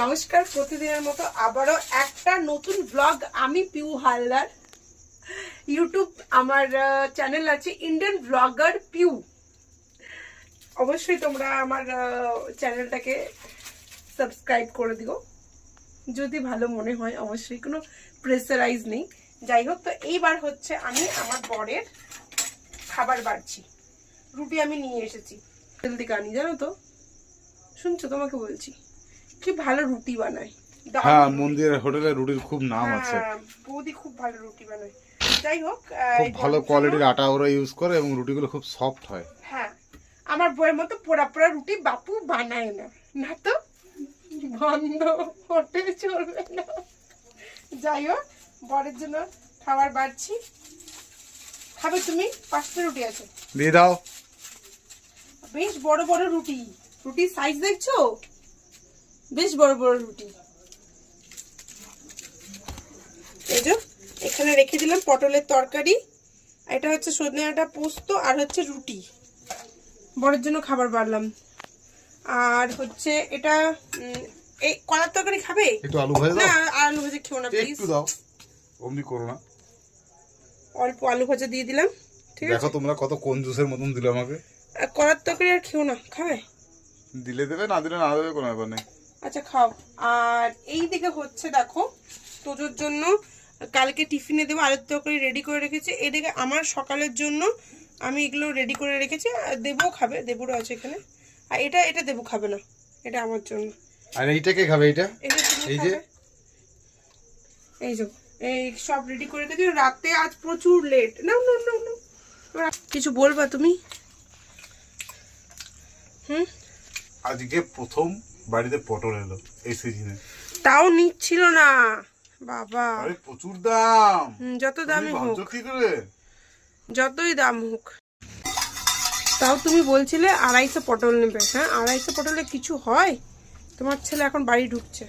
নমস্কার প্রতিদিনের মতো আবারও একটা নতুন ব্লগ আমি পিউ হালদার। ইউটিউব আমার চ্যানেল আছে ইন্ডিয়ান ব্লগার পিউ অবশ্যই তোমরা আমার চ্যানেলটাকে সাবস্ক্রাইব করে দিও। যদি ভালো মনে হয়, অবশ্যই কোনো প্রেসারাইজ নেই। যাই হোক, তো এইবার হচ্ছে আমি আমার বরের খাবার বাড়ছি। রুটি আমি নিয়ে এসেছি। জলদি দিকে আনি জানো তো? শুনছো তোমাকে বলছি। কি ভালো রুটি বানায়। হ্যাঁ রুটি। মন্দিরের হোটেলে রুটির খুব নাম আছে। হ্যাঁ, বৌদি খুব ভালো রুটি বানায়। যাই হোক খুব ভালো কোয়ালিটির আটা ওরা ইউজ করে এবং রুটিগুলো খুব সফট হয়। হ্যাঁ আমার বইয়ের মতো পোড়া পোড়া রুটি বাপু বানায় না। না তো? বন্ধ হোটেল চলবে না। যাই হোক বরের জন্য খাবার বাড়ছি। খাবে তুমি? পাঁচটা রুটি আছে। দিয়ে দাও। বেশ বড় বড় রুটি। রুটির সাইজ দেখছ? বেশ বড় বড় রুটি। এই যে এখানে রেখে দিলাম পটলের তরকারি। এটা হচ্ছে সজনে ডাঁটা পোস্ত আর হচ্ছে রুটি। বড়ের জন্য খাবার বাড়লাম। আর হচ্ছে এটা এই কলার তরকারি খাবে? একটু আলু ভাজা না আর আলু ভাজা খেও না প্লিজ একটু দাও। অমনি করো না। অল্প আলু ভাজা দিয়ে দিলাম ঠিক আছে? দেখো তোমরা কত কোন জুসের মতন দিলে আমাকে। কলার তরকারি আর খেও না খাবে? দিলে দেবে না দিলে না দেবে কোনো ব্যাপার নেই। আচ্ছা খাও। আর এই দিকে হচ্ছে দেখো তোজোর জন্য কালকে টিফিনে দেবো আলুর তরকারি রেডি করে রেখেছি। এদিকে আমার সকালের জন্য আমি এগুলো রেডি করে রেখেছি। আর দেবও খাবে দেবুরও আছে এখানে। আর এটা এটা দেবু খাবে না এটা আমার জন্য। আর এইটা কে খাবে এটা এই যে? এই যে এই সব রেডি করে রেখেছি। রাতে আজ প্রচুর লেট না না না না কিছু বলবা তুমি? হুম? আজকে প্রথম বাড়িতে পটল এলো এই সিজনে তাও নিচ্ছিল না। বাবা। আরে প্রচুর দাম। যত দামি তুমি হোক। কি করে? যতই দাম হোক। তাও তুমি বলছিলে আড়াইশো পটল নেবে। হ্যাঁ আড়াইশো পটলে কিছু হয়? তোমার ছেলে এখন বাড়ি ঢুকছে।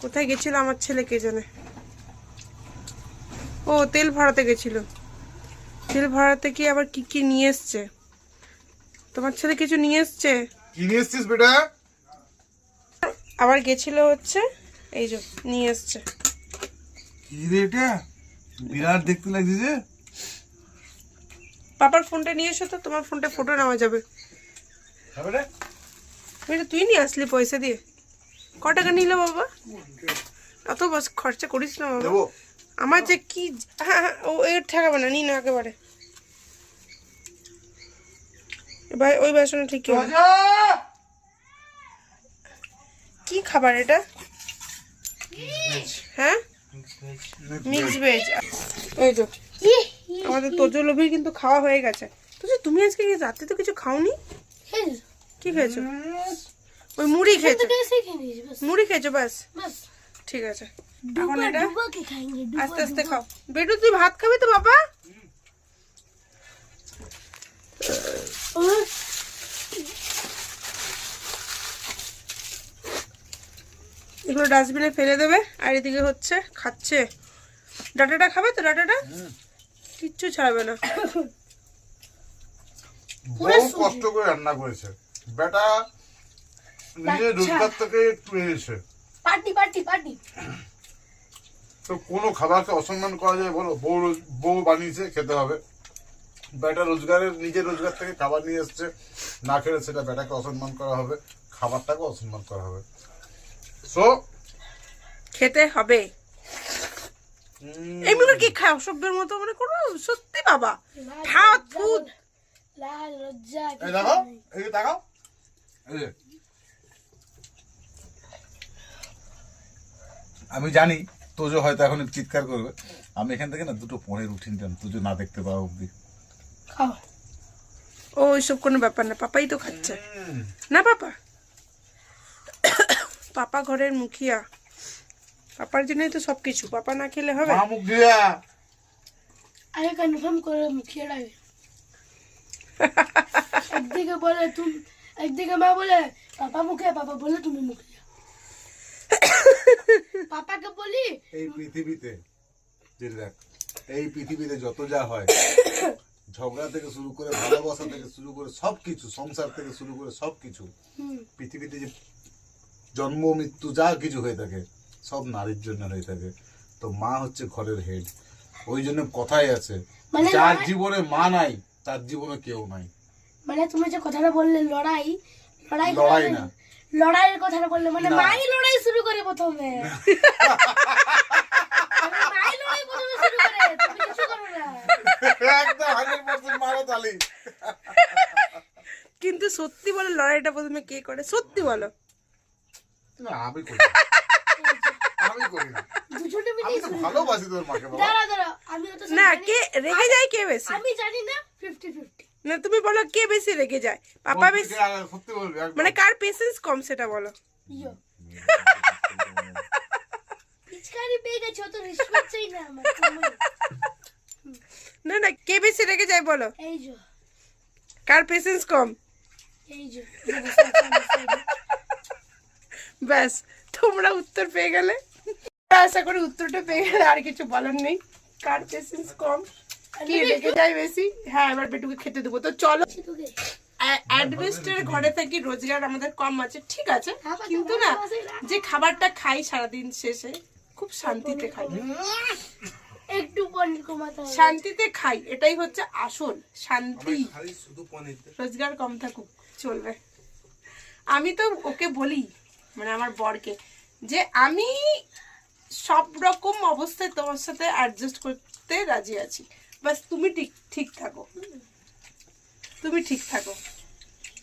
কোথায় গেছিল আমার ছেলে কে জানে? ও তেল ভরাতে গেছিল। তেল ভরাতে কি আবার কি কি নিয়ে এসছে? তোমার ছেলে কিছু নিয়ে এসছে? কি নিয়ে এসছিস বেটা? আবার গেছিল হচ্ছে এই যে নিয়ে এসছে। কি রে এটা? বিরাট দেখতে লাগছে যে। পাপার ফোনটা নিয়ে এসো তো তোমার ফোনটা ফটো নেওয়া যাবে। তুই নিয়ে আসলি পয়সা দিয়ে? ক টাকা নিল বাবা? অত বস খরচা করিস না বাবা। দেবো। আমার যে কি হ্যাঁ হ্যাঁ ও এর ঠেকাবে না নি না একেবারে। ভাই ওই বাসনে ঠিক খাবার এটা? হ্যাঁ? মিক্স ভেজ এই তো। আমাদের তোজলভির কিন্তু খাওয়া হয়ে গেছে। তুই তুমি আজকে রাতে তো কিছু খাওনি? কি খেয়েছো? ওই মুড়ি খেয়েছো। মুড়ি খেয়েছো, বাস। ঠিক আছে। এখন এটা আস্তে আস্তে খাও। বেটু তুই ভাত খাবি তো, বাবা? এগুলো ডাস্টবিনে ফেলে দেবে আর এদিকে হচ্ছে খাচ্ছে। ডাটাটা খাবে তো ডাটাটা? কিচ্ছু ছাড়বে না। বড় কষ্ট করে রান্না করেছে। বেটা নিজে আচ্ছা। রোজগার থেকে পেয়েছে পার্টি পার্টি পার্টি। তো কোনো খাবারকে অসম্মান করা যায় বলো? বউ বউ বানিয়েছে খেতে হবে। বেটা রোজগারের নিজের রোজগার থেকে খাবার নিয়ে এসছে। না খেলে সেটা বেটাকে অসম্মান করা হবে খাবারটাকে অসম্মান করা হবে। সো খেতে হবে। এগুলো কি খায় অসভ্যের মতো মনে করো? সত্যি বাবা। ফাট ফুড লাল আমি জানি তোজো হয়তো এখন চিৎকার করবে। আমি এখান থেকে না দুটো পনেরো উঠে নিতাম তোজো না দেখতে পাওয়া অব্দি ও ওইসব কোনো ব্যাপার না। পাপাই তো খাচ্ছে। না পাপা। পাপা ঘরের মুখিয়া। পাপার জন্যই তো সব কিছু পাপা না খেলে হবে? মা আরে কনফার্ম করে মুখিয়ে ডাকে একদিকে বলে তুমি একদিকে মা বলে পাপা মুখে পাপা বলে তুমি মুখে পাপাকে বলি এই পৃথিবীতে দেখ এই পৃথিবীতে যত যা হয় ঝগড়া থেকে শুরু করে ভালোবাসা থেকে শুরু করে সবকিছু সংসার থেকে শুরু করে সবকিছু হুম। পৃথিবীতে যে জন্ম মৃত্যু যা কিছু হয়ে থাকে সব নারীর জন্য হয়ে থাকে। তো মা হচ্ছে ঘরের হেড ওই জন্য কথাই আছে মানে যার জীবনে মা নাই তার জীবনে কেউ নাই। মানে তুমি যে কথাটা বললে লড়াই লড়াই লড়াই না। লড়াইয়ের কথাটা বললে মানে মাই লড়াই শুরু করে প্রথমে। মানে মাই লড়াই প্রথমে শুরু করে তুমি কিছু করো না। একদম হান্ড্রেড পার্সেন্ট মারো তালি। কিন্তু সত্যি বলে লড়াইটা প্রথমে কে করে? সত্যি বলো। আমি করি না। আমি করি না। আমি মিলে তো ভালোবাসি তোর মাকে বাবা। দাঁড়া দাঁড়া আমি তো না কে রেগে যায় কে বেশি? আমি জানি না ফিফটি ফিফটি না তুমি বলো কে বেশি রেগে যায়? পাপা বেশি। মানে কার পেশেন্স কম সেটা বলো। পিচকারি পেয়ে গেছে না আমার না না কে বেশি রেগে যায় বলো? এই যে। কার পেশেন্স কম? এই যে। ব্যাস তোমরা উত্তর পেয়ে গেলে। আশা করি উত্তরটা পেয়ে গেলে আর কিছু বলার নেই। কার পেশেন্স কম? কে রেগে যায় বেশি? হ্যাঁ এবার বেটুকে খেতে দেবো। তো চলো অ্যাডভেস্টের ঘরে থাকি রোজগার আমাদের কম আছে ঠিক আছে। কিন্তু না যে খাবারটা খাই সারাদিন শেষে খুব শান্তিতে খাই। একটু পনির কমাতে শান্তিতে খাই এটাই হচ্ছে আসল শান্তি। রোজগার কম থাকুক চলবে। আমি তো ওকে বলি মানে আমার বরকে, যে আমি সব রকম অবস্থায় তোমার সাথে অ্যাডজাস্ট করতে রাজি আছি। বাস তুমি ঠিক ঠিক থাকো। তুমি ঠিক থাকো।